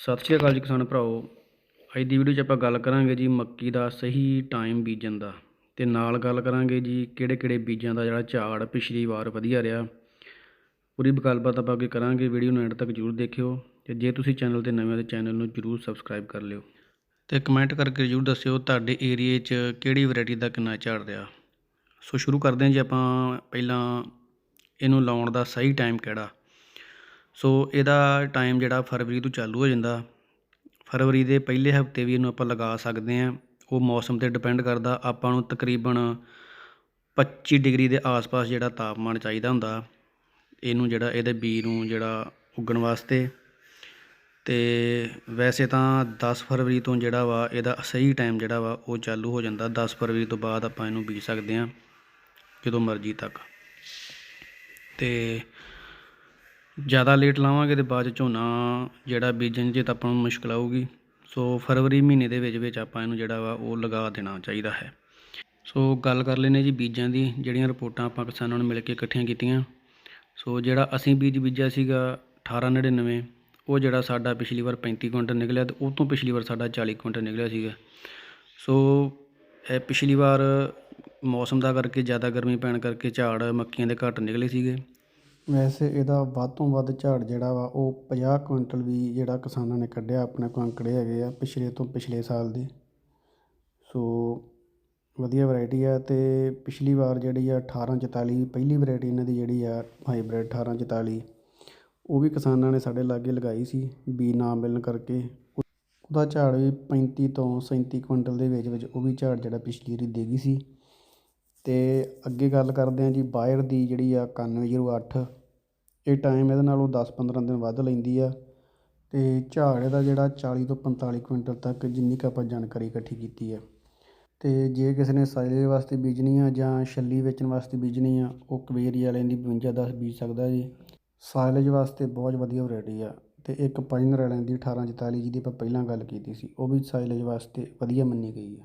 ਸਤਿ ਸ਼੍ਰੀ ਅਕਾਲ ਜੀ ਕਿਸਾਨ ਭਰਾਓ ਅੱਜ ਦੀ ਵੀਡੀਓ 'ਚ ਆਪਾਂ ਗੱਲ ਕਰਾਂਗੇ ਜੀ ਮੱਕੀ ਦਾ ਸਹੀ ਟਾਈਮ ਬੀਜਣ ਦਾ ਤੇ ਨਾਲ ਗੱਲ ਕਰਾਂਗੇ ਜੀ ਕਿਹੜੇ ਕਿਹੜੇ ਬੀਜਾਂ ਦਾ ਜਿਹੜਾ ਝਾੜ ਪਿਛਲੀ ਵਾਰ ਵਧੀਆ ਰਿਹਾ। ਪੂਰੀ ਗੱਲਬਾਤ ਆਪਾਂ ਅੱਗੇ ਕਰਾਂਗੇ ਵੀਡੀਓ ਨੂੰ ਐਂਡ ਤੱਕ ਜਰੂਰ ਦੇਖਿਓ ਤੇ ਜੇ ਤੁਸੀਂ ਚੈਨਲ ਤੇ ਨਵੇਂ ਹੋ ਤਾਂ ਚੈਨਲ ਨੂੰ ਜਰੂਰ ਸਬਸਕ੍ਰਾਈਬ ਕਰ ਲਿਓ। ਤੇ ਕਮੈਂਟ ਕਰਕੇ ਜਰੂਰ ਦੱਸਿਓ ਤੁਹਾਡੇ ਏਰੀਏ 'ਚ ਕਿਹੜੀ ਵੈਰਾਈਟੀ ਦਾ ਕਿੰਨਾ ਝਾੜ ਰਿਹਾ। ਸੋ ਸ਼ੁਰੂ ਕਰਦੇ ਹਾਂ ਜੀ ਆਪਾਂ ਪਹਿਲਾਂ ਇਹਨੂੰ ਲਾਉਣ ਦਾ ਸਹੀ ਟਾਈਮ ਕਿਹੜਾ। ਸੋ ਇਹਦਾ ਟਾਈਮ ਜਿਹੜਾ ਫਰਵਰੀ ਤੋਂ ਚਾਲੂ ਹੋ ਜਾਂਦਾ, ਫਰਵਰੀ ਦੇ ਪਹਿਲੇ ਹਫ਼ਤੇ ਵੀ ਇਹਨੂੰ ਆਪਾਂ ਲਗਾ ਸਕਦੇ ਹਾਂ। ਉਹ ਮੌਸਮ ਤੇ ਡਿਪੈਂਡ ਕਰਦਾ, ਆਪਾਂ ਨੂੰ ਤਕਰੀਬਨ 25 ਡਿਗਰੀ ਦੇ ਆਸ-ਪਾਸ ਜਿਹੜਾ ਤਾਪਮਾਨ ਚਾਹੀਦਾ ਹੁੰਦਾ, ਇਹਨੂੰ ਜਿਹੜਾ, ਇਹਦੇ ਬੀ ਨੂੰ ਜਿਹੜਾ ਉੱਗਣ ਵਾਸਤੇ। ਤੇ ਵੈਸੇ ਤਾਂ 10 ਫਰਵਰੀ ਤੋਂ ਜਿਹੜਾ ਵਾ, ਇਹਦਾ ਸਹੀ ਟਾਈਮ ਜਿਹੜਾ ਵਾ, ਉਹ ਚਾਲੂ ਹੋ ਜਾਂਦਾ। 10 ਫਰਵਰੀ ਤੋਂ ਬਾਅਦ ਆਪਾਂ ਇਹਨੂੰ ਬੀਜ ਸਕਦੇ ਹਾਂ, ਜਦੋਂ ਮਰਜ਼ੀ ਤੱਕ। ਤੇ ਜ਼ਿਆਦਾ ਲੇਟ ਲਾਵਾਂਗੇ ਤੇ ਬਾਅਦ 'ਚ ਝੋਨਾ ਜਿਹੜਾ ਬੀਜਣ 'ਚ ਤਾਂ ਆਪਾਂ ਨੂੰ ਮੁਸ਼ਕਲ ਆਊਗੀ। ਸੋ ਫਰਵਰੀ ਮਹੀਨੇ ਦੇ ਵਿੱਚ ਵਿੱਚ ਆਪਾਂ ਇਹਨੂੰ ਜਿਹੜਾ ਵਾ ਉਹ ਲਗਾ ਦੇਣਾ ਚਾਹੀਦਾ ਹੈ। ਸੋ ਗੱਲ ਕਰ ਲੈਨੇ ਜੀ ਬੀਜਾਂ ਦੀ, ਜਿਹੜੀਆਂ ਰਿਪੋਰਟਾਂ ਆਪਾਂ ਕਿਸਾਨਾਂ ਨੂੰ ਮਿਲ ਕੇ ਇਕੱਠੀਆਂ ਕੀਤੀਆਂ। ਸੋ ਜਿਹੜਾ ਅਸੀਂ ਬੀਜ ਬੀਜਿਆ ਸੀਗਾ 1899 ਉਹ ਜਿਹੜਾ ਸਾਡਾ ਪਿਛਲੀ ਵਾਰ 35 ਕੁਇੰਟਲ ਨਿਕਲਿਆ ਤੇ ਉਹ ਤੋਂ ਪਿਛਲੀ ਵਾਰ ਸਾਡਾ 40 ਕੁਇੰਟਲ ਨਿਕਲਿਆ ਸੀਗਾ। ਸੋ ਇਹ ਪਿਛਲੀ ਵਾਰ ਮੌਸਮ ਦਾ ਕਰਕੇ ਜ਼ਿਆਦਾ ਗਰਮੀ ਪੈਣ ਕਰਕੇ ਝਾੜ ਮੱਕੀਆਂ ਦੇ ਘੱਟ ਨਿਕਲੇ ਸੀਗੇ। ਵੈਸੇ ਇਹਦਾ ਵੱਧ ਤੋਂ ਵੱਧ ਝਾੜ ਜਿਹੜਾ ਵਾ, ਉਹ 50 ਕੁਇੰਟਲ ਵੀ ਜਿਹੜਾ ਕਿਸਾਨਾਂ ਨੇ ਕੱਢਿਆ, ਆਪਣੇ ਕੋਲ ਅੰਕੜੇ ਹੈਗੇ ਆ, ਪਿਛਲੇ ਤੋਂ ਪਿਛਲੇ ਸਾਲ ਦੇ। ਸੋ ਵਧੀਆ ਵੈਰਾਈਟੀ ਆ ਤੇ ਪਿਛਲੀ ਵਾਰ ਜਿਹੜੀ ਆ 1844 ਪਹਿਲੀ ਵੈਰਾਈਟੀ ਇਹਨਾਂ ਦੀ ਜਿਹੜੀ ਆ ਹਾਈਬ੍ਰਿਡ 1844 ਉਹ ਵੀ ਕਿਸਾਨਾਂ ਨੇ ਸਾਡੇ ਲਾਗੇ ਲਗਾਈ ਸੀ ਬੀ ਨਾ ਮਿਲਣ ਕਰਕੇ। ਉਹਦਾ ਝਾੜ ਵੀ 35 ਤੋਂ 37 ਕੁਇੰਟਲ ਦੇ ਵਿੱਚ ਵਿੱਚ ਉਹ ਵੀ ਝਾੜ ਜਿਹੜਾ ਪਿਛਲੀ ਵਾਰੀ ਦੇ ਗਈ ਸੀ। ਅਤੇ ਅੱਗੇ ਗੱਲ ਕਰਦੇ ਹਾਂ ਜੀ ਬਾਇਰ ਦੀ ਜਿਹੜੀ ਆ 9108 ਇਹ ਟਾਈਮ ਇਹਦੇ ਨਾਲੋਂ 10-15 ਦਿਨ ਵੱਧ ਲੈਂਦੀ ਆ ਅਤੇ ਝਾੜ ਇਹਦਾ ਜਿਹੜਾ 40 ਤੋਂ 45 ਕੁਇੰਟਲ ਤੱਕ ਜਿੰਨੀ ਕੁ ਆਪਾਂ ਜਾਣਕਾਰੀ ਇਕੱਠੀ ਕੀਤੀ ਆ। ਅਤੇ ਜੇ ਕਿਸੇ ਨੇ ਸਾਈਲੇਜ ਵਾਸਤੇ ਬੀਜਣੀ ਆ ਜਾਂ ਛੱਲੀ ਵੇਚਣ ਵਾਸਤੇ ਬੀਜਣੀ ਆ, ਉਹ ਕਵੇਰੀ ਵਾਲਿਆਂ ਦੀ ਬਵੰਜਾ ਦਸ ਬੀਜ ਸਕਦਾ ਜੀ। ਸਾਇਲੇਜ ਵਾਸਤੇ ਬਹੁਤ ਵਧੀਆ ਵੈਰਾਈਟੀ ਆ ਅਤੇ ਇੱਕ ਪਾਈਨਰ ਵਾਲਿਆਂ ਦੀ 1844 ਜਿਹਦੀ ਆਪਾਂ ਪਹਿਲਾਂ ਗੱਲ ਕੀਤੀ ਸੀ, ਉਹ ਵੀ ਸਾਇਲੇਜ ਵਾਸਤੇ ਵਧੀਆ ਮੰਨੀ ਗਈ ਆ।